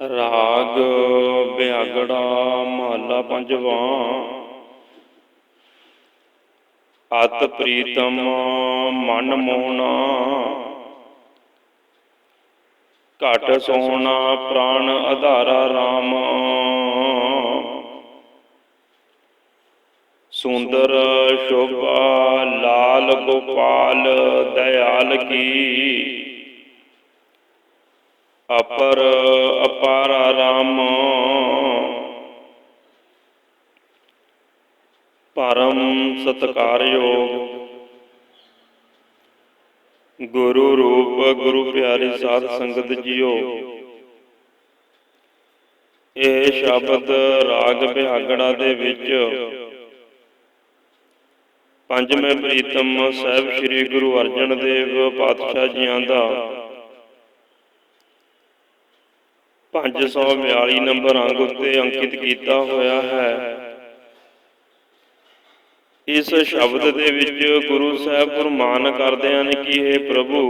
ਰਾਗ ਬਿਹਾਗੜਾ ਮਹੱਲਾ ਪੰਜਵਾਂ। ਅਤ ਪ੍ਰੀਤਮ ਮਨ ਮੋਹਣਾ ਘਟ ਸੋਹਣਾ ਪ੍ਰਾਣ ਆਧਾਰਾ RAM ਸੁੰਦਰ ਸ਼ੋਭਾ ਲਾਲ ਗੋਪਾਲ, ਦਇਆਲ ਕੀ। ਅਪਰ ਅਪਾਰਾ RAM ਪਰਮ ਸਤਕਾਰਯੋਗ। ਗੁਰੂ ਰੂਪ, ਗੁਰੂ ਪਿਆਰੀ ਸਾਧ ਸੰਗਤ ਜੀਓ। ਇਹ ਸ਼ਬਦ ਰਾਗ ਬਿਹਾਗੜਾ ਦੇ ਵਿੱਚ ਪੰਜਵੇਂ ਪ੍ਰੀਤਮ ਸਾਹਿਬ ਸ੍ਰੀ ਗੁਰੂ ਅਰਜਨ ਦੇਵ ਪਾਤਸ਼ਾਹ ਜੀਆਂ ਦਾ 542 ਨੰਬਰ ਅੰਗ ਉੱਤੇ ਅੰਕਿਤ ਕੀਤਾ ਹੋਇਆ ਹੈ। ਇਸ ਸ਼ਬਦ ਦੇ ਵਿੱਚ ਗੁਰੂ ਸਾਹਿਬ ਫਰਮਾਨ ਕਰਦੇ ਹਨ ਕਿ हे ਪ੍ਰਭੂ,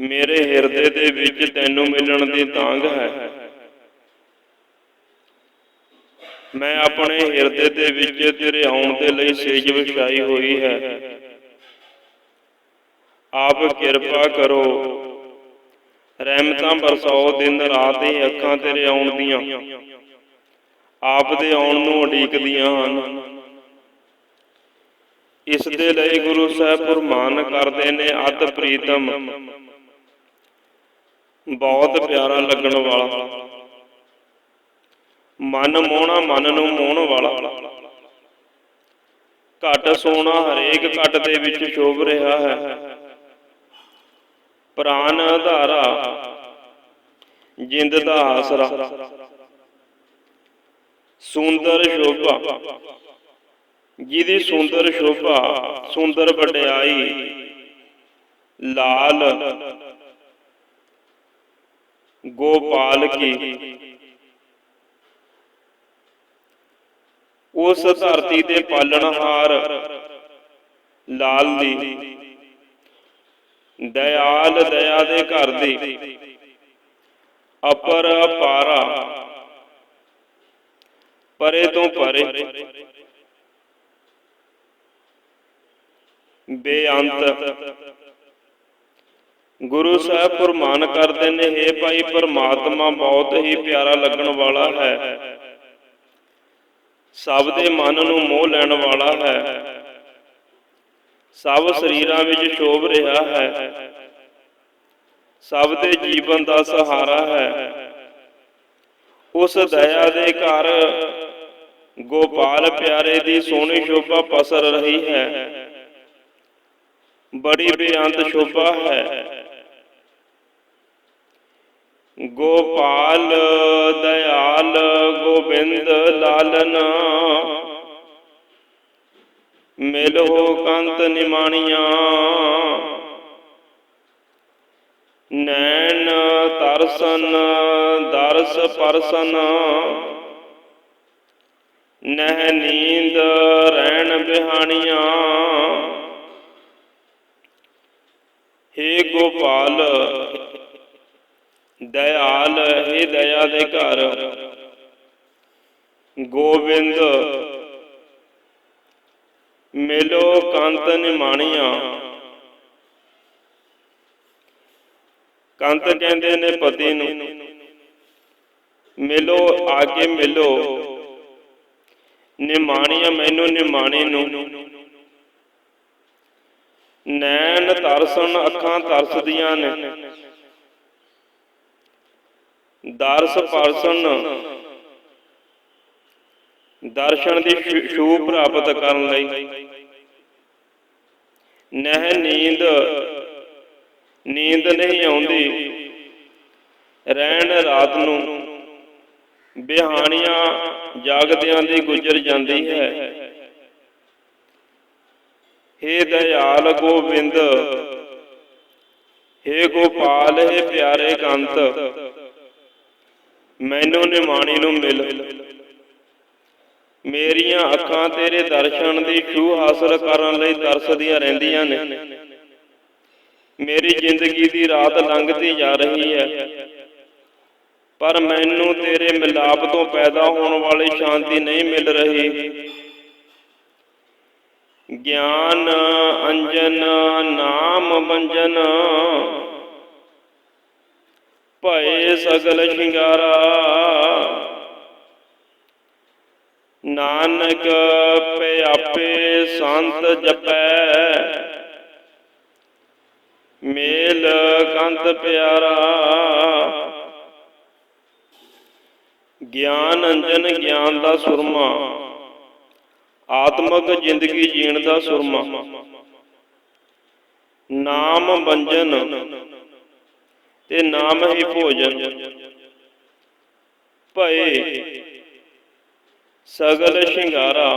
ਮੇਰੇ ਹਿਰਦੇ ਦੇ ਵਿੱਚ ਤੈਨੂੰ ਮਿਲਣ ਦੀ ਤਾਂਗ ਹੈ। ਮੈਂ ਆਪਣੇ ਹਿਰਦੇ ਦੇ ਵਿੱਚ ਤੇਰੇ ਆਉਣ ਦੇ ਲਈ ਸੇਜ ਵਿਛਾਈ ਹੋਈ ਹੈ। ਆਪ ਕਿਰਪਾ ਕਰੋ। ਰਹਿਮਤਾਂ ਬਰਸਾਓ ਦਿਨ ਰਾਤ ਹੀ ਅੱਖਾਂ ਤੇਰੇ ਆਉਣ ਦੀਆਂ। ਆਪ ਦੇ ਆਉਣ ਨੂੰ ਉਡੀਕਦੀਆਂ ਹਨ। ਇਸ ਦੇ ਲਈ ਗੁਰੂ ਸਾਹਿਬ ਫਰਮਾਨ ਕਰਦੇ ਨੇ ਅਤ ਪ੍ਰੀਤਮ, ਬਹੁਤ ਪਿਆਰਾ ਲੱਗਣ ਵਾਲਾ। ਮਨ ਮੋਹਣਾ ਮਨ ਨੂੰ ਮੋਹਣ ਵਾਲਾ। ਘਟ ਸੋਨਾ ਹਰੇਕ ਘਟ ਦੇ ਵਿੱਚ ਸ਼ੋਭ ਰਿਹਾ ਹੈ। ਪ੍ਰਾਨ ਆਧਾਰਾ ਜਿੰਦ ਦਾ ਆਸਰਾ। ਸੁੰਦਰ ਸ਼ੋਭਾ, ਜਿਹਦੀ ਸੁੰਦਰ ਸ਼ੋਭਾ, ਸੁੰਦਰ ਵਡਿਆਈ, ਲਾਲ ਗੋਪਾਲ ਕੀ। ਉਸ ਧਰਤੀ ਦੇ ਪਾਲਣਹਾਰ ਲਾਲ ਦੀ। ਦਇਆਲ ਦਇਆ ਦੇ ਘਰ ਦੀ। ਅਪਰ ਅਪਾਰਾ। ਪਰੇ ਤੋਂ ਪਰੇ। ਬੇਅੰਤ। ਗੁਰੂ ਸਾਹਿਬ ਫਰਮਾਨ ਕਰਦੇ ਨੇ हे ਭਾਈ, ਪਰਮਾਤਮਾ ਬਹੁਤ ਹੀ ਪਿਆਰਾ ਲੱਗਣ ਵਾਲਾ ਹੈ। ਸਭ ਦੇ ਮਨ ਨੂੰ ਮੋਹ ਲੈਣ ਵਾਲਾ ਹੈ। ਸਭ ਸਰੀਰਾਂ ਵਿੱਚ ਸ਼ੋਭ ਰਿਹਾ ਹੈ। ਸਭ ਦੇ ਜੀਵਨ ਦਾ ਸਹਾਰਾ ਹੈ। ਉਸ ਦਇਆ ਦੇ ਘਰ ਗੋਪਾਲ ਪਿਆਰੇ ਦੀ ਸੋਹਣੀ ਸ਼ੋਭਾ ਪਸਰ ਰਹੀ ਹੈ। ਬੜੀ ਬੇਅੰਤ ਸ਼ੋਭਾ ਹੈ। ਗੋਪਾਲ, ਦਇਆਲ, ਗੋਬਿੰਦ ਲਾਲਨਾ ਮਿਲੋ ਕੰਤ ਨਿਮਾਣੀਆਂ। ਨੈਣ ਤਰਸਨ, ਦਰਸ ਪਰਸਨ। ਨਹਿ ਨੀਂਦ ਰਹਿਣ ਬਿਹਾਣੀਆਂ। ਹੇ ਗੋਪਾਲ, ਦਇਆਲ, ਹੇ ਦਇਆ ਦੇ ਘਰ। ਗੋਬਿੰਦ ਮਿਲੋ ਕੰਤ ਨਿਮਾਣੀਆਂ। ਕੰਤ ਕਹਿੰਦੇ ਨੇ ਪਤੀ ਨੂੰ, ਮਿਲੋ ਆ ਕੇ ਮਿਲੋ, ਨਿਮਾਣੀਆਂ ਮੈਨੂੰ ਨਿਮਾਣੀ ਨੂੰ। ਨੈਣ ਤਰਸਣ ਅੱਖਾਂ ਤਰਸਦੀਆਂ ਨੇ। ਦਰਸ ਪਰਸਨ ਦਰਸ਼ਨ ਦੀ ਛੂ- ਪ੍ਰਾਪਤ ਕਰਨ ਲਈ। ਨਹਿ ਨੀਂਦ ਨੀਂਦ ਨਹੀਂ ਆਉਂਦੀ। ਰਹਿਣ ਰਾਤ ਨੂੰ ਬਿਹਾਨੀਆਂ ਜਾਗਦਿਆਂ ਦੀ ਗੁਜ਼ਰ ਜਾਂਦੀ ਹੈ। ਹੇ ਦਇਆਲ ਗੋਬਿੰਦ, ਹੇ ਗੋਪਾਲ, ਹੇ ਪਿਆਰੇ ਕੰਤ, ਮੈਨੂੰ ਨਿਮਾਣੀ ਨੂੰ ਮਿਲ। ਮੇਰੀਆਂ ਅੱਖਾਂ ਤੇਰੇ ਦਰਸ਼ਨ ਦੀ ਛੂਹ ਹਾਸਲ ਕਰਨ ਲਈ ਤਰਸਦੀਆਂ ਰਹਿੰਦੀਆਂ ਨੇ। ਮੇਰੀ ਜ਼ਿੰਦਗੀ ਦੀ ਰਾਤ ਲੰਘਦੀ ਜਾ ਰਹੀ ਹੈ। ਪਰ ਮੈਨੂੰ ਤੇਰੇ ਮਿਲਾਪ ਤੋਂ ਪੈਦਾ ਹੋਣ ਵਾਲੀ ਸ਼ਾਂਤੀ ਨਹੀਂ ਮਿਲ ਰਹੀ। ਗਿਆਨ, ਅੰਜਨ, ਨਾਮ ਬੰਜਨ ਭਏ ਸਗਲ ਸ਼ਿੰਗਾਰਾ ਨਾਨਕ ਪਿਆਪੇ ਸੰਤ ਜਪੈ। ਮੇਲ ਕੰਤ ਪਿਆਰਾ। ਗਿਆਨ ਅੰਜਨ ਗਿਆਨ ਦਾ ਸੁਰਮਾ। ਆਤਮਕ ਜ਼ਿੰਦਗੀ ਜੀਣ ਦਾ ਸੁਰਮਾ। ਨਾਮ ਬੰਜਨ ਤੇ ਨਾਮ ਹੀ ਭੋਜਨ। ਭਏ ਸਗਲ ਸ਼ਿੰਗਾਰਾ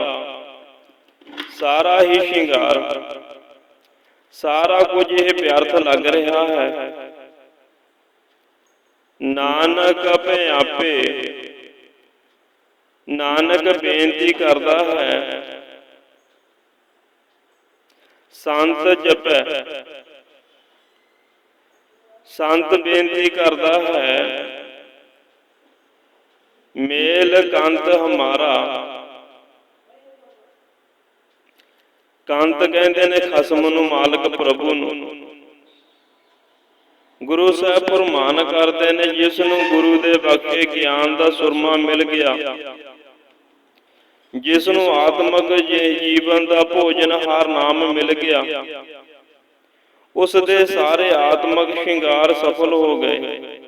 ਸਾਰਾ ਹੀ ਸ਼ਿੰਗਾਰ ਸਾਰਾ ਕੁਝ ਇਹ ਵਿਅਰਥ ਲੱਗ ਰਿਹਾ ਹੈ ਨਾਨਕ ਆਪੇ ਨਾਨਕ ਬੇਨਤੀ ਕਰਦਾ ਹੈ ਸੰਤ ਜਪੈ ਸੰਤ ਬੇਨਤੀ ਕਰਦਾ ਹੈ ਮੇਲ ਕੰਤ ਹਮਾਰਾ। ਕੰਤ ਕਹਿੰਦੇ ਨੇ ਖਸਮ ਨੂੰ ਮਾਲਕ ਪ੍ਰਭੂ ਨੂੰ। ਗੁਰੂ ਸਾਹਿਬ ਫਰਮਾਨ ਕਰਦੇ ਨੇ, ਜਿਸ ਨੂੰ ਗੁਰੂ ਦੇ ਬਖਸ਼ੇ ਗਿਆਨ ਦਾ ਸੁਰਮਾ ਮਿਲ ਗਿਆ। ਜਿਸ ਨੂੰ ਆਤਮਕ ਜੀ- ਜੀਵਨ ਦਾ ਭੋਜਨ ਹਰ ਨਾਮ ਮਿਲ ਗਿਆ। ਉਸ ਦੇ ਸਾਰੇ ਆਤਮਕ ਸ਼ਿੰਗਾਰ ਸਫਲ ਹੋ ਗਏ।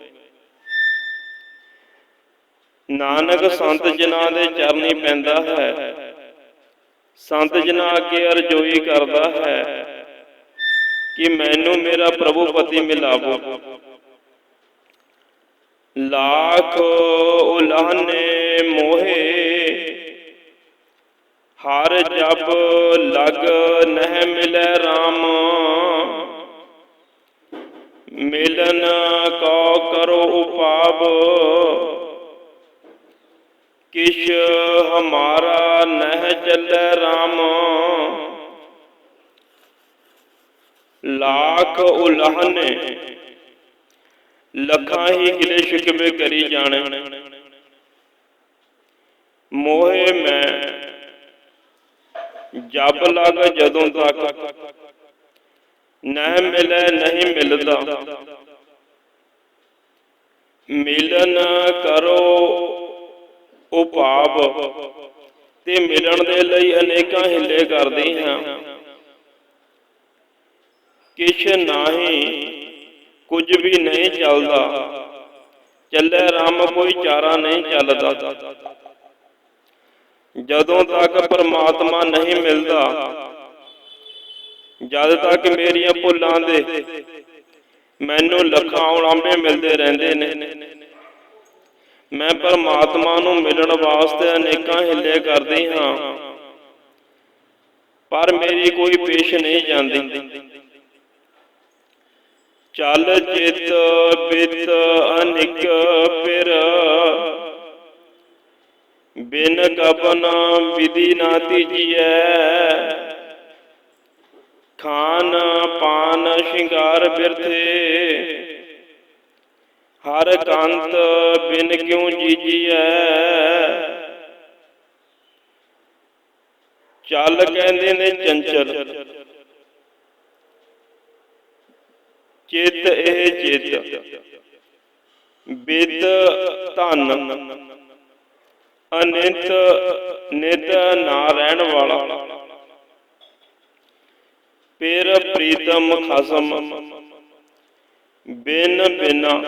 ਨਾਨਕ ਸੰਤ ਜਨਾਂ ਦੇ ਚਰਨੀ ਪੈਂਦਾ ਹੈ, ਸੰਤ ਜਨਾਂ ਅੱਗੇ ਅਰਜ਼ੋਈ ਕਰਦਾ ਹੈ ਕਿ ਮੈਨੂੰ ਮੇਰਾ ਪ੍ਰਭੂ ਪਤੀ ਮਿਲਾਵੋ। ਲੱਖ ਉਲਾਹਨੇ ਮੋਹੇ, ਹਰ ਜਪ ਲਗ ਨਹਿ ਮਿਲੈ RAM ਮਿਲਨ ਕੋ ਕਰੋ ਉਪਾਵ ਕਿਛ ਹਮਾਰਾ ਨਹਿ ਚੱਲੈ RAM ਲੱਖ ਉਲਾਹਨੇ ਲੱਖਾਂ ਹੀ ਗਿਲੇ ਸ਼ਿਕਵੇ ਕਰੀ ਜਾਣੇ ਮੋਹੇ ਮੈਂ ਜਬ ਲਗ ਜਦੋਂ ਤੱਕ ਨਹਿ ਮਿਲੇ ਨਹੀਂ ਮਿਲਦਾ ਮਿਲਨ ਕਰੋ ਉਪਾਵ ਤੇ ਮਿਲਣ ਦੇ ਲਈ ਅਨੇਕਾਂ ਹਿੱਲੇ ਕਰਦੀ ਹਾਂ। ਕਿਛ ਨਾਹੀ ਕੁਝ ਵੀ ਨਹੀਂ ਚੱਲਦਾ। ਚੱਲੇ ਰਾਮ ਕੋਈ ਚਾਰਾ ਨਹੀਂ ਚੱਲਦਾ। ਜਦੋਂ ਤੱਕ ਪਰਮਾਤਮਾ ਨਹੀਂ ਮਿਲਦਾ, ਜਦ ਤੱਕ ਮੇਰੀਆਂ ਭੁੱਲਾਂ ਦੇ ਮੈਨੂੰ ਲੱਖਾਂ ਉਲਾਂਬੇ ਮਿਲਦੇ ਰਹਿੰਦੇ ਨੇ। ਮੈਂ ਪਰਮਾਤਮਾ ਨੂੰ ਮਿਲਣ ਵਾਸਤੇ ਅਨੇਕਾਂ ਹਿੱਲੇ ਕਰਦੀ ਹਾਂ। ਪਰ ਮੇਰੀ ਕੋਈ ਪੇਸ਼ ਨਹੀਂ ਜਾਂਦੀ। ਚੱਲ ਚਿਤ ਬਿਤ ਅਨਿਕ ਫਿਰ ਬਿਨ ਕਬਨ ਵਿਧੀ ਨਾ ਤੀਜੀਐ। ਖਾਨ ਪਾਨ ਸ਼ਿੰਗਾਰ ਬਿਰਥੇ। ਹਰ ਕੰਤ ਬਿਨ ਕਿਉ ਜੀਜੀਐ? ਚੱਲ ਕਹਿੰਦੇ ਨੇ ਚੰਚਲ। ਚਿਤ ਇਹ ਚਿਤ। ਬਿਦ ਧਨ। ਅਨਿਤ ਨਿਤ ਨਾ ਰਹਿਣ ਵਾਲਾ। ਪੇਰ ਪ੍ਰੀਤਮ ਖਸਮ। ਬਿਨ ਬਿਨਾ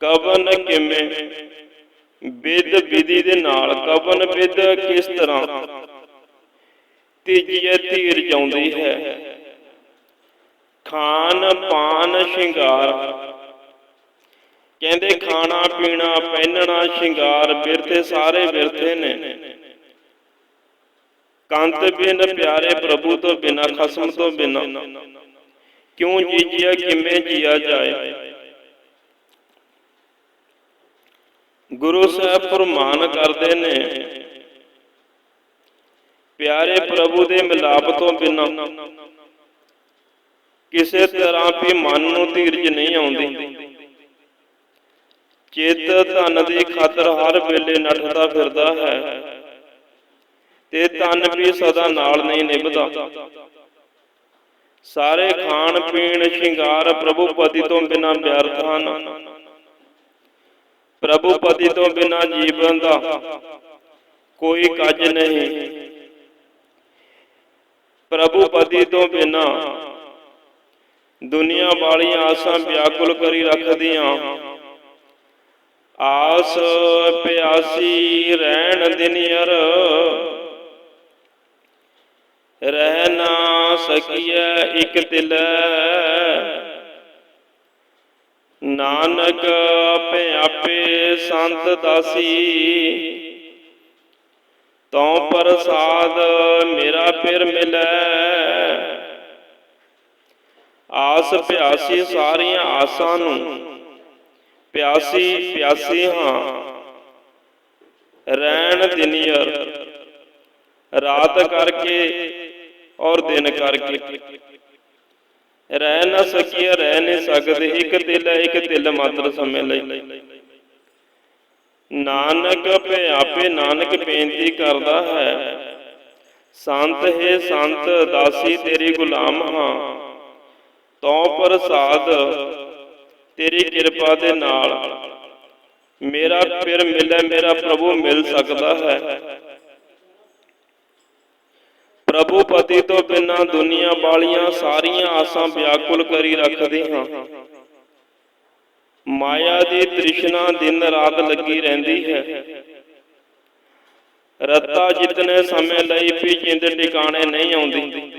ਕਵਨ ਕਿਵੇਂ? ਵਿਦ ਵਿਧੀ ਦੇ ਨਾਲ ਕਵਨ ਵਿਦ ਕਿਸ ਤਰ੍ਹਾਂ? ਤੀਜੀਏ ਧੀਰ ਜਾਉਂਦੀ ਹੈ। ਖਾਨ ਪਾਨ ਸ਼ਿੰਗਾਰ। ਕਹਿੰਦੇ ਖਾਣਾ ਪੀਣਾ, ਪਹਿਨਣਾ, ਸ਼ਿੰਗਾਰ ਬਿਰਥੇ ਸਾਰੇ ਬਿਰਥੇ ਨੇ। ਕੰਤ ਬਿਨ ਪਿਆਰੇ ਪ੍ਰਭੂ ਤੋਂ ਬਿਨਾ, ਖਸਮ ਤੋਂ ਬਿਨਾ। ਕਿਉਂ ਜੀਜਿਆ, ਕਿਵੇਂ ਜੀਆ ਜਾਏ? ਗੁਰੂ ਸਾਹਿਬ ਫਰਮਾਨ ਕਰਦੇ ਨੇ, ਪਿਆਰੇ ਪ੍ਰਭੂ ਦੇ ਮਿਲਾਪ ਤੋਂ ਬਿਨਾ ਕਿਸੇ ਤਰ੍ਹਾਂ ਵੀ ਮਨ ਨੂੰ ਧੀਰਜ ਨਹੀਂ ਆਉਂਦੀ। ਚੇਤ ਧਨ ਦੀ ਖਾਤਰ ਹਰ ਵੇਲੇ ਨੱਠਦਾ ਫਿਰਦਾ ਹੈ ਤੇ ਤਨ ਵੀ ਸਦਾ ਨਾਲ ਨਹੀਂ ਨਿਭਦਾ। ਸਾਰੇ ਖਾਣ ਪੀਣ ਸ਼ਿੰਗਾਰ ਪ੍ਰਭੂ ਪਤੀ ਤੋਂ ਬਿਨਾ ਵਿਅਰਥ ਹਨ। ਪ੍ਰਭੂ ਪਤੀ ਤੋਂ ਬਿਨਾ ਜੀਵਨ ਦਾ ਕੋਈ ਕੱਜ ਨਹੀਂ। ਪ੍ਰਭੂ ਪਤੀ ਤੋਂ ਬਿਨਾ ਦੁਨੀਆ ਵਾਲੀਆਂ ਆਸਾਂ ਵਿਆਕੁਲ ਕਰੀ ਰੱਖਦੀਆਂ। ਆਸ ਪਿਆਸੀ ਰਹਿਣ ਦਿਨਿਆਰ ਰਹਿ ਨਾ ਸਕੀਐ ਇਕ ਤਿਲ। ਨਾਨਕ ਆਪੇ ਆਪੇ ਸੰਤ ਦਾਸੀ। ਤਉ ਪ੍ਰਸਾਦ ਮੇਰਾ ਫਿਰ ਮਿਲੈ। ਆਸ ਪਿਆਸੀ ਸਾਰੀਆਂ ਆਸਾਂ ਨੂੰ ਪਿਆਸੀ ਪਿਆਸੀ ਹਾਂ। ਰਹਿਣ ਦਿਨਿਆਰ ਰਾਤ ਕਰਕੇ ਔਰ ਦਿਨ ਕਰਕੇ। ਰਹਿ ਨਾ ਸਕੀਏ, ਰਹਿ ਨਹੀਂ ਸਕਦੇ। ਇੱਕ ਤਿਲ ਇੱਕ ਤਿਲ ਮਾਤਰ ਸਮੇਂ ਲਈ। ਨਾਨਕ ਆਪੇ ਨਾਨਕ ਬੇਨਤੀ ਕਰਦਾ ਹੈ। ਸੰਤ ਹੈ ਸੰਤ, ਦਾਸੀ ਤੇਰੀ ਗੁਲਾਮ ਹਾਂ। ਤਉ ਪ੍ਰਸਾਦ ਤੇਰੀ ਕਿਰਪਾ ਦੇ ਨਾਲ। ਮੇਰਾ ਫਿਰ ਮਿਲੇ, ਮੇਰਾ ਪ੍ਰਭੂ ਮਿਲ ਸਕਦਾ ਹੈ। ਪ੍ਰਭੂ ਪਤੀ ਤੋਂ ਬਿਨਾ ਦੁਨੀਆ ਵਾਲੀਆਂ ਸਾਰੀਆਂ ਆਸਾਂ ਵਿਆਕੁਲ ਕਰੀ ਰੱਖਦੇ ਹਾਂ। ਮਾਇਆ ਦੀ ਤ੍ਰਿਸ਼ਨਾ ਦਿਨ ਰਾਤ ਲੱਗੀ ਰਹਿੰਦੀ ਹੈ। ਰੱਤਾ ਜਿਤਨੇ ਸਮੇਂ ਲਈ ਵੀ ਜਿੰਦ ਟਿਕਾਣੇ ਨਹੀਂ ਆਉਂਦੀ।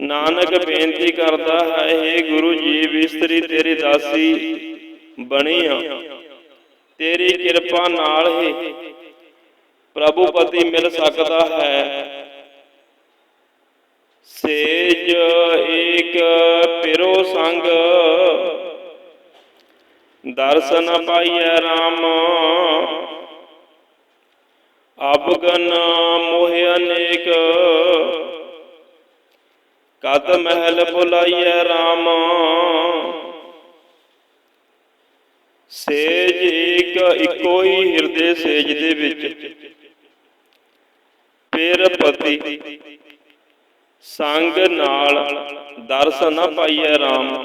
ਨਾਨਕ ਬੇਨਤੀ ਕਰਦਾ ਹੈ ਏ ਗੁਰੂ ਜੀ ਵਿਸਤਰੀ ਤੇਰੀ ਦਾਸੀ ਬਣੀ ਆ। ਤੇਰੀ ਕਿਰਪਾ ਨਾਲ ਹੀ ਪ੍ਰਭੂਪਤੀ ਮਿਲ ਸਕਦਾ ਹੈ। ਸੇਜ ਏਕ ਪਿਰੋ ਸੰਗ। ਦਰਸ਼ਨ ਪਾਈਐ RAM ਅਬਗਨ ਮੋਹ ਅਨੇਕ। ਕਦ ਮਹਿਲ ਬੁਲਾਈਐ RAM ਸੇਜ ਏਕ ਇੱਕੋ ਹੀ ਹਿਰਦੇ, ਸੇਜ ਦੇ ਵਿੱਚ। ਪੇਰ ਸੰਗ ਨਾਲ ਦਰਸ਼ਨ ਨਾ ਪਾਈਐ RAM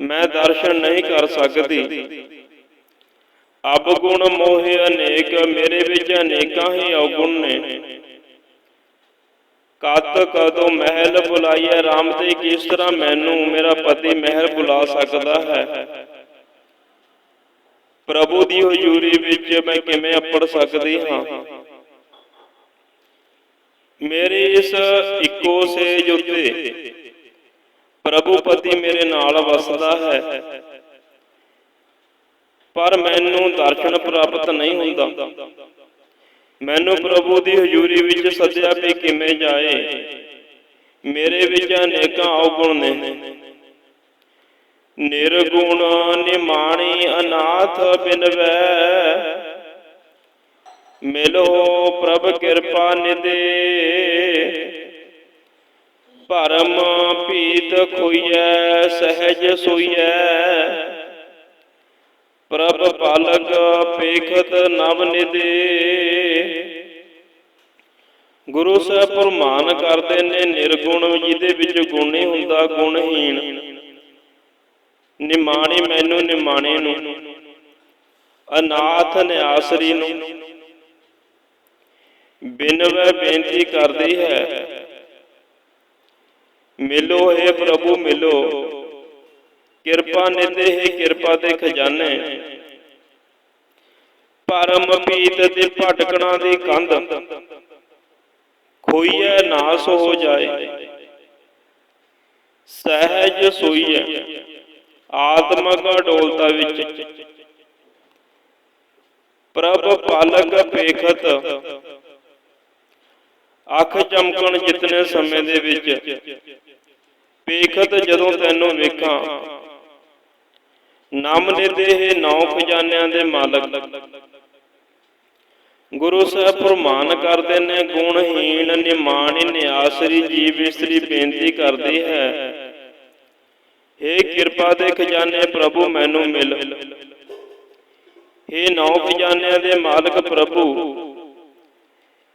ਮੈਂ ਦਰਸ਼ਨ ਨਹੀਂ ਕਰ ਸਕਦੀ। ਅਬ ਗੁਣ ਮੋਹ ਅਨੇਕ, ਮੇਰੇ ਵਿੱਚ ਅਨੇਕਾਂ ਹੀ ਔਗੁਣ ਨੇ। ਕਤ ਕਦੋਂ ਮਹਿਲ ਬੁਲਾਈਐ RAM ਤੇ, ਕਿਸ ਤਰ੍ਹਾਂ ਮੈਨੂੰ, ਮੇਰਾ ਪਤੀ ਮਹਿਲ ਬੁਲਾ ਸਕਦਾ ਹੈ? ਪ੍ਰਭੂ ਦੀ ਹਜ਼ੂਰੀ ਵਿੱਚ ਮੈਂ ਕਿਵੇਂ ਅਪੜ ਸਕਦੀ ਹਾਂ? ਮੇਰੇ ਇਸ ਇੱਕੋ ਸੇਜ ਉੱਤੇ ਪ੍ਰਭੂ ਪਤੀ ਮੇਰੇ ਨਾਲ ਵਸਦਾ ਹੈ। ਪਰ ਮੈਨੂੰ ਦਰਸ਼ਨ ਪ੍ਰਾਪਤ ਨਹੀਂ ਹੁੰਦਾ। ਮੈਨੂੰ ਪ੍ਰਭੂ ਦੀ ਹਜ਼ੂਰੀ ਵਿੱਚ ਸੱਦਿਆ ਵੀ ਕਿਵੇਂ ਜਾਏ। ਮੇਰੇ ਵਿੱਚ ਅਨੇਕਾਂ ਔਗੁਣ ਨੇ। ਨਿਰਗੁਣ ਨਿਮਾਣੀ ਅਨਾਥ ਬਿਨਵੈ ਮਿਲੋ ਪ੍ਰਭ ਕਿਰਪਾ ਨਿਦੇ ਭਰਮ ਪੀਤ ਖੋਈਐ, ਸਹਿਜ ਸੋਈਐ। ਪ੍ਰਭ ਪਾਲਕ ਪੇਖਤ ਨਵ ਨਿਦੇ ਗੁਰੂ ਸਾਹਿਬ ਪ੍ਰਮਾਨ ਕਰਦੇ ਨੇ, ਨਿਰਗੁਣ ਜਿਹਦੇ ਵਿੱਚ ਗੁਣ ਨਹੀਂ ਹੁੰਦਾ, ਗੁਣਹੀਣ। ਨਿਮਾਣੀ ਮੈਨੂੰ, ਨਿਮਾਣੇ ਨੂੰ। ਅਨਾਥ ਨਿਆਸਰੀ ਨੂੰ। ਬਿਨਵੈ ਬੇਨਤੀ ਕਰਦੀ ਹੈ। ਮਿਲੋ ਹੈ ਪ੍ਰਭੂ, ਮਿਲੋ। ਕਿਰਪਾ ਨਿਦੇ ਹੈ ਕਿਰਪਾ ਦੇ ਖਜ਼ਾਨੇ। ਪਰਮ ਪੀਤ ਤੇ ਭਟਕਣਾ ਦੀ ਕੰਧ। ਖੋਈਐ, ਨਾਸ ਹੋ ਜਾਏ। ਸਹਿਜ ਸੋਈਐ। ਆਤਮਕ ਅਡੋਲਤਾ ਵਿੱਚ। ਪ੍ਰਭ ਪਾਲਕ ਪੇਖਤ। ਅੱਖ ਚਮਕਣ ਜਿਤਨੇ ਸਮੇਂ ਦੇ ਵਿੱਚ, ਪੇਖਤ ਜਦੋਂ ਤੈਨੂੰ ਵੇਖਾਂ। ਨਾਮ ਨਿਦੇ ਹੈ ਨੌ ਖਜ਼ਾਨਿਆਂ ਦੇ ਮਾਲਕ। ਗੁਰੂ ਸਾਹਿਬ ਫਰਮਾਨ ਕਰਦੇ ਨੇ, ਗੁਣਹੀਣ, ਨਿਮਾਣੀ, ਨਿਆਸਰੀ ਜੀਵ ਇਸਤਰੀ ਬੇਨਤੀ ਕਰਦੀ ਹੈ। ਹੇ ਕਿਰਪਾ ਦੇ ਖਜ਼ਾਨੇ ਪ੍ਰਭੂ, ਮੈਨੂੰ ਮਿਲ। ਹੇ ਨੌ ਖਜ਼ਾਨਿਆਂ ਦੇ ਮਾਲਕ ਪ੍ਰਭੂ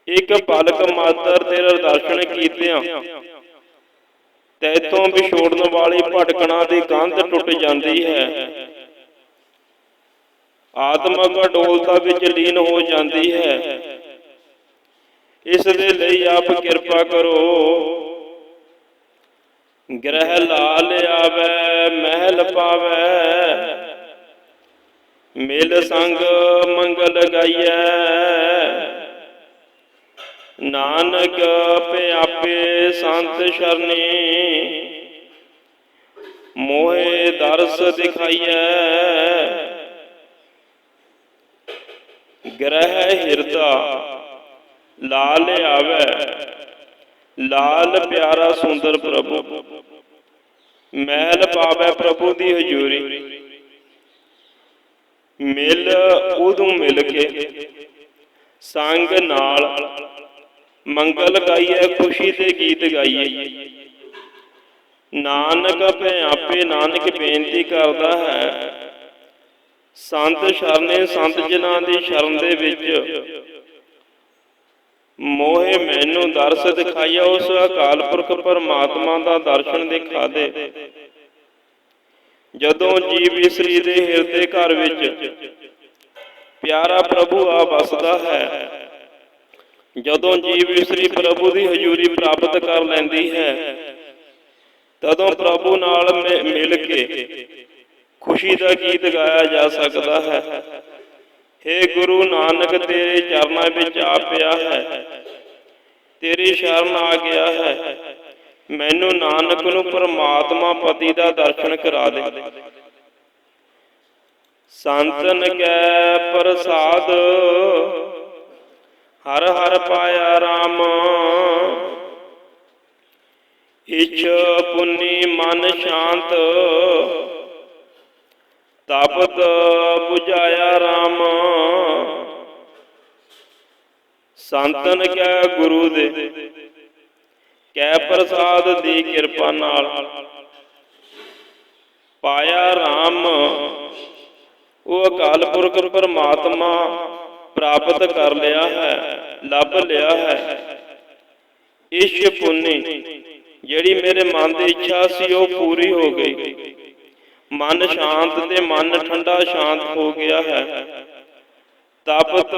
ਇਕ ਪਲਕ ਮਾਤਰ ਤੇਰਾ ਦਰਸ਼ਨ ਕੀਤਿਆਂ। ਤੈਥੋਂ ਵਿਛੋੜਨ ਵਾਲੀ ਭਟਕਣਾ ਦੀ ਕੰਧ ਟੁੱਟ ਜਾਂਦੀ ਹੈ। ਆਤਮਕ ਅਡੋਲਤਾ ਵਿੱਚ ਲੀਨ ਹੋ ਜਾਂਦੀ ਹੈ। ਇਸ ਦੇ ਲਈ ਆਪ ਕਿਰਪਾ ਕਰੋ। ਗ੍ਰਹਿ ਲਾਲ ਆਵੈ, ਮਹਿਲ ਪਾਵੈ। ਮਿਲ ਸੰਗ ਮੰਗਲ ਗਾਈਐ। ਨਾਨਕ ਪਿਆਪੇ ਸੰਤ ਸ਼ਰਨੀ। ਮੋਹਿ ਦਰਸ ਦਿਖਾਈਐ। ਗ੍ਰਹਿ ਹਿਰਦਾ ਲਾਲ ਆਵੈ। ਲਾਲ ਪਿਆਰਾ ਸੁੰਦਰ ਪ੍ਰਭੂ। ਮੈਲ ਪਾਵੈ ਪ੍ਰਭੂ ਦੀ ਹਜ਼ੂਰੀ। ਮਿਲ ਉਦੋਂ ਮਿਲ ਕੇ। ਸੰਗ ਨਾਲ ਮੰਗਲ ਗਾਈਏ ਖੁਸ਼ੀ ਦੇ ਗੀਤ ਗਾਈਏ ਨਾਨਕ ਭੈ ਆਪੇ ਨਾਨਕ ਬੇਨਤੀ ਕਰਦਾ ਹੈ। ਸੰਤ ਸ਼ਰਨੇ, ਸੰਤ ਜਨਾਂ ਦੀ ਸ਼ਰਨ ਦੇ ਵਿੱਚ। ਮੋਹੇ ਮੈਨੂੰ ਦਰਸ ਦਿਖਾਇਆ ਉਸ ਅਕਾਲ ਪੁਰਖ ਪਰਮਾਤਮਾ ਦਾ ਦਰਸ਼ਨ ਦਿਖਾ ਦੇ। ਜਦੋਂ ਜੀਵ ਇਸਰੀ ਦੇ ਹਿਰਦੇ ਘਰ ਵਿੱਚ, ਪਿਆਰਾ ਪ੍ਰਭੂ ਆ ਵਸਦਾ ਹੈ। ਜਦੋਂ ਜੀਵ ਇਸਰੀ ਪ੍ਰਭੂ ਦੀ ਹਜ਼ੂਰੀ ਪ੍ਰਾਪਤ ਕਰ ਲੈਂਦੀ ਹੈ, ਤਦੋਂ ਪ੍ਰਭੂ ਨਾਲ ਮਿਲ ਕੇ ਖੁਸ਼ੀ ਦਾ ਗੀਤ ਗਾਇਆ ਜਾ ਸਕਦਾ ਹੈ। ਹੇ ਗੁਰੂ ਨਾਨਕ, ਤੇਰੇ ਚਰਨਾਂ ਵਿੱਚ ਆ ਪਿਆ ਹੈ, ਤੇਰੀ ਸ਼ਰਨ ਆ ਗਿਆ ਹੈ। ਮੈਨੂੰ ਨਾਨਕ ਨੂੰ ਪਰਮਾਤਮਾ ਪਤੀ ਦਾ ਦਰਸ਼ਨ ਕਰਾ ਦੇ। ਸੰਤਨ ਕੈ ਪ੍ਰਸਾਦ ਹਰ ਹਰ ਪਾਇਆ RAM ਇਛ ਪੁੰਨੀ ਮਨ ਸ਼ਾਂਤ। ਤਪਤ 부ਝਾਇਆ RAM ਸੰਤਨ ਕੈ ਗੁਰੂ ਦੇ। ਕੈ ਪ੍ਰਸਾਦ ਦੀ ਕਿਰਪਾ ਨਾਲ। ਪਾਇਆ RAM ਉਹ ਅਕਾਲ ਪੁਰਖ ਪਰਮਾਤਮਾ ਪ੍ਰਾਪਤ ਕਰ ਲਿਆ ਹੈ, ਲੱਭ ਲਿਆ ਹੈ। ਇਸ਼ ਪੁੰਨੀ ਜਿਹੜੀ ਮੇਰੇ ਮਨ ਦੀ ਇੱਛਾ ਸੀ, ਉਹ ਪੂਰੀ ਹੋ ਗਈ। ਮਨ ਸ਼ਾਂਤ ਤੇ ਮਨ ਠੰਡਾ ਸ਼ਾਂਤ ਹੋ ਗਿਆ ਹੈ। ਤਪਤ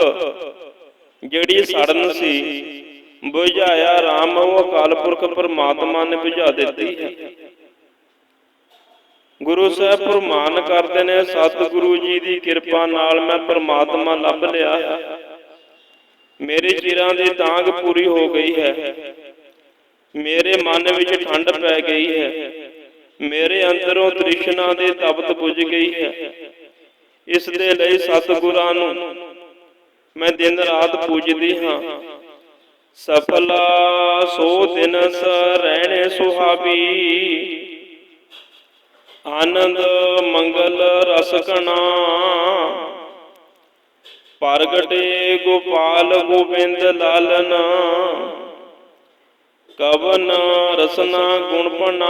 ਜਿਹੜੀ ਸੜਨ ਸੀ, ਬੁਝਾਇਆ ਰਾਮ, ਉਹ ਅਕਾਲ ਪੁਰਖ ਪਰਮਾਤਮਾ ਨੇ ਬੁਝਾ ਦਿੱਤੀ ਹੈ। ਗੁਰੂ ਸਾਹਿਬ ਫਰਮਾਨ ਕਰਦੇ ਨੇ, ਸਤਿਗੁਰੂ ਜੀ ਦੀ ਕਿਰਪਾ ਨਾਲ ਮੈਂ ਪਰਮਾਤਮਾ ਲੱਭ ਲਿਆ। ਹੈ ਮੇਰੇ ਚਿਰਾਂ ਦੀ ਤਾਂਗ ਪੂਰੀ ਹੋ ਗਈ ਹੈ। ਮੇਰੇ ਮਨ ਵਿੱਚ ਠੰਡ ਪੈ ਗਈ ਹੈ। ਮੇਰੇ ਅੰਦਰੋਂ ਤ੍ਰਿਸ਼ਨਾ ਦੀ ਤਪਤ ਬੁਝ ਗਈ ਹੈ। ਇਸ ਦੇ ਲਈ ਸਤਿਗੁਰਾਂ ਨੂੰ ਮੈਂ ਦਿਨ ਰਾਤ ਪੂਜਦੀ ਹਾਂ। ਸਫਲਾ ਸੋ ਦਿਨਸ ਰਹਿਣੇ ਸੁਹਾਵੀ। ਆਨੰਦ, ਮੰਗਲ ਰਸ ਪ੍ਰਗਟੇ ਗੋਪਾਲ ਗੋਬਿੰਦ ਲਾਲਨ। ਕਵਨ, ਰਸਨਾ ਗੁਣਪਨਾ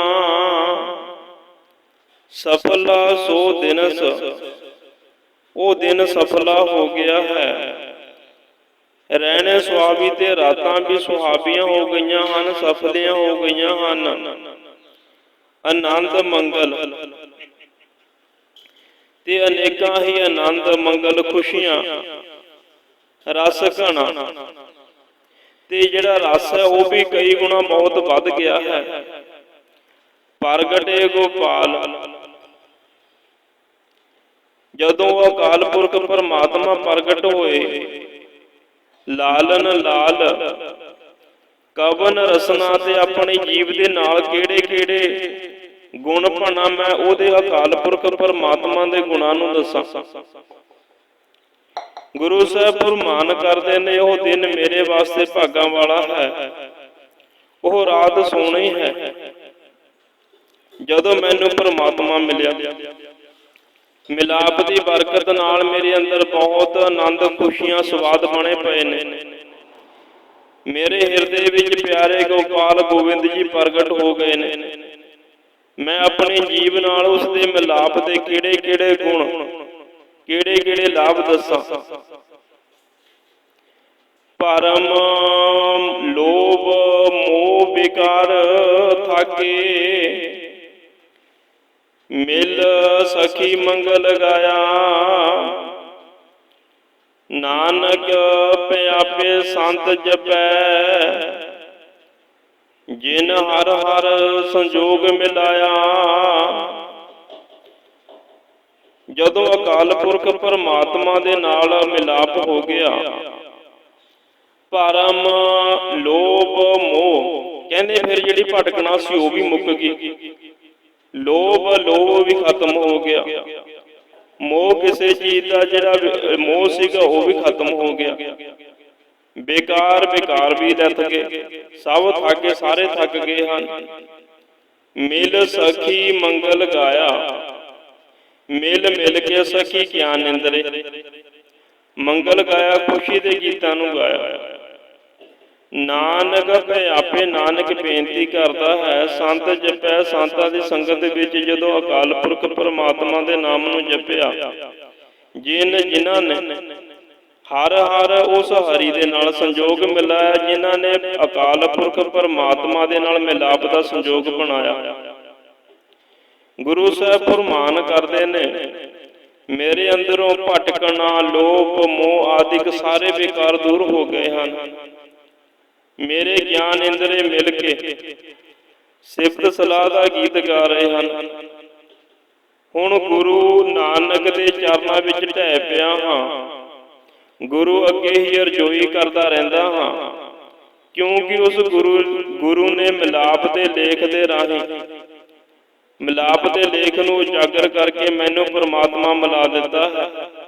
ਸਫਲਾ ਸੋ ਦਿਨਸ। ਉਹ ਦਿਨ ਸਫਲਾ ਹੋ ਗਿਆ ਹੈ। ਰਹਿਣੇ ਸੁਹਾਵੀ ਤੇ ਰਾਤਾਂ ਵੀ ਸੁਹਾਵੀਆਂ ਹੋ ਗਈਆਂ ਹਨ, ਸਫਲੀਆਂ ਹੋ ਗਈਆਂ ਹਨ। ਆਨੰਦ ਮੰਗਲ। ਤੇ ਅਨੇਕਾਂ ਹੀ ਆਨੰਦ ਮੰਗਲ ਖੁਸ਼ੀਆਂ, ਰਸ ਘਣਾ। ਤੇ ਜਿਹੜਾ ਰਸ ਹੈ ਉਹ ਵੀ ਕਈ ਗੁਣਾ ਬਹੁਤ ਵੱਧ ਗਿਆ ਹੈ। ਪ੍ਰਗਟੇ ਗੋਪਾਲ। ਜਦੋਂ ਅਕਾਲ ਪੁਰਖ ਪਰਮਾਤਮਾ ਪ੍ਰਗਟ ਹੋਏ, ਲਾਲਨ ਲਾਲ ਕਵਨ ਰਸਨਾ ਤੇ ਆਪਣੀ ਜੀਵ ਦੇ ਨਾਲ ਕਿਹੜੇ ਕਿਹੜੇ ਗੁਣ ਭਣਾ ਮੈਂ ਉਹਦੇ ਅਕਾਲ ਪੁਰਖ ਪਰਮਾਤਮਾ ਦੇ ਗੁਣਾਂ ਨੂੰ ਦੱਸਾਂ। ਗੁਰੂ ਸਾਹਿਬ ਫਰਮਾਨ ਕਰਦੇ ਨੇ, ਉਹ ਦਿਨ ਮੇਰੇ ਵਾਸਤੇ ਭਾਗਾਂ ਵਾਲਾ ਹੈ। ਉਹ ਰਾਤ ਸੋਹਣੀ ਹੈ। ਜਦੋਂ ਮੈਨੂੰ ਪਰਮਾਤਮਾ ਮਿਲਿਆ, ਮਿਲਾਪ ਦੀ ਬਰਕਤ ਨਾਲ ਮੇਰੇ ਅੰਦਰ ਬਹੁਤ ਆਨੰਦ, ਖੁਸ਼ੀਆਂ, ਸਵਾਦ ਬਣੇ ਪਏ ਨੇ। ਮੇਰੇ ਹਿਰਦੇ ਵਿੱਚ ਪਿਆਰੇ ਗੋਪਾਲ ਗੋਬਿੰਦ ਜੀ ਪ੍ਰਗਟ ਹੋ ਗਏ ਨੇ। ਮੈਂ ਆਪਣੇ ਜੀਵ ਨਾਲ ਉਸ ਦੇ ਮਿਲਾਪ ਦੇ ਕਿਹੜੇ ਕਿਹੜੇ ਗੁਣ ਕਿਹੜੇ ਕਿਹੜੇ ਲਾਭ ਦੱਸਾਂ? ਪਰਮ ਲੋਭ ਮੋਹ ਵਿਕਾਰ ਥਾਕੇ, ਮਿਲ ਸਖੀ ਮੰਗਲ ਗਾਇਆ। ਨਾਨਕ ਪਿਆਪੇ ਸੰਤ ਜਪੈ। ਜਿਨ ਹਰ ਹਰ ਸੰਜੋਗ ਮਿਲਾਇਆ। ਜਦੋਂ ਅਕਾਲ ਪੁਰਖ ਪਰਮਾਤਮਾ ਦੇ ਨਾਲ ਮਿਲਾਪ ਹੋ ਗਿਆ ਭਰਮ ਲੋਭ ਮੋਹ, ਕਹਿੰਦੇ ਫਿਰ ਜਿਹੜੀ ਭਟਕਣਾ ਸੀ ਉਹ ਵੀ ਮੁੱਕ ਗਈ। ਲੋਭ ਲੋਭ ਵੀ ਖਤਮ ਹੋ ਗਿਆ। ਮੋਹ ਕਿਸੇ ਚੀਜ਼ ਦਾ ਜਿਹੜਾ ਮੋਹ ਸੀਗਾ, ਉਹ ਵੀ ਖਤਮ ਹੋ ਗਿਆ। ਬੇਕਾਰ ਬੇਕਾਰ ਵੀ ਲੱਥ ਗਏ। ਸਭ ਥੱਕੇ ਸਾਰੇ ਥੱਕ ਗਏ ਹਨ। ਮਿਲ ਸਖੀ ਮੰਗਲ ਗਾਇਆ। ਮਿਲ ਮਿਲ ਕੇ ਸਖੀ ਗਿਆਨ ਨਿੰਦਰੇ। ਮੰਗਲ ਗਾਇਆ, ਖੁਸ਼ੀ ਦੇ ਗੀਤਾਂ ਨੂੰ ਗਾਇਆ। ਨਾਨਕ ਆਪੇ ਨਾਨਕ ਬੇਨਤੀ ਕਰਦਾ ਹੈ, ਸੰਤ ਜਪੈ, ਸੰਤਾਂ ਦੀ ਸੰਗਤ ਦੇ ਵਿੱਚ ਜਦੋਂ ਅਕਾਲ ਪੁਰਖ ਪਰਮਾਤਮਾ ਦੇ ਨਾਮ ਨੂੰ ਜਪਿਆ, ਜਿਨ ਜਿਨ੍ਹਾਂ ਨੇ ਹਰ ਹਰ ਉਸ ਹਰੀ ਦੇ ਨਾਲ ਸੰਜੋਗ ਮਿਲਾਇਆ ਜਿਨ੍ਹਾਂ ਨੇ ਅਕਾਲ ਪੁਰਖ ਪਰਮਾਤਮਾ ਦੇ ਨਾਲ ਮਿਲਾਪ ਦਾ ਸੰਜੋਗ ਬਣਾਇਆ। ਗੁਰੂ ਸਾਹਿਬ ਫਰਮਾਨ ਕਰਦੇ ਨੇ, ਮੇਰੇ ਅੰਦਰੋਂ ਭਟਕਣਾ, ਲੋਭ, ਮੋਹ ਆਦਿਕ ਸਾਰੇ ਵਿਕਾਰ ਦੂਰ ਹੋ ਗਏ ਹਨ। ਮੇਰੇ ਗਿਆਨ ਇੰਦਰੇ ਮਿਲ ਕੇ ਸਿਫਤ ਸਲਾਹ ਦਾ ਗੀਤ ਗਾ ਰਹੇ ਹਨ। ਹੁਣ ਗੁਰੂ ਨਾਨਕ ਦੇ ਚਰਨਾਂ ਵਿੱਚ ਢਹਿ ਪਿਆ ਹਾਂ। ਗੁਰੂ ਅੱਗੇ ਹੀ ਅਰਜ਼ੋਈ ਕਰਦਾ ਰਹਿੰਦਾ ਹਾਂ। ਕਿਉਂਕਿ ਉਸ ਗੁਰੂ ਗੁਰੂ ਨੇ ਮਿਲਾਪ ਦੇ ਲੇਖ ਦੇ ਰਾਹੀਂ, ਮਿਲਾਪ ਦੇ ਲੇਖ ਨੂੰ ਉਜਾਗਰ ਕਰਕੇ ਮੈਨੂੰ ਪ੍ਰਮਾਤਮਾ ਮਿਲਾ ਦਿੱਤਾ ਹੈ।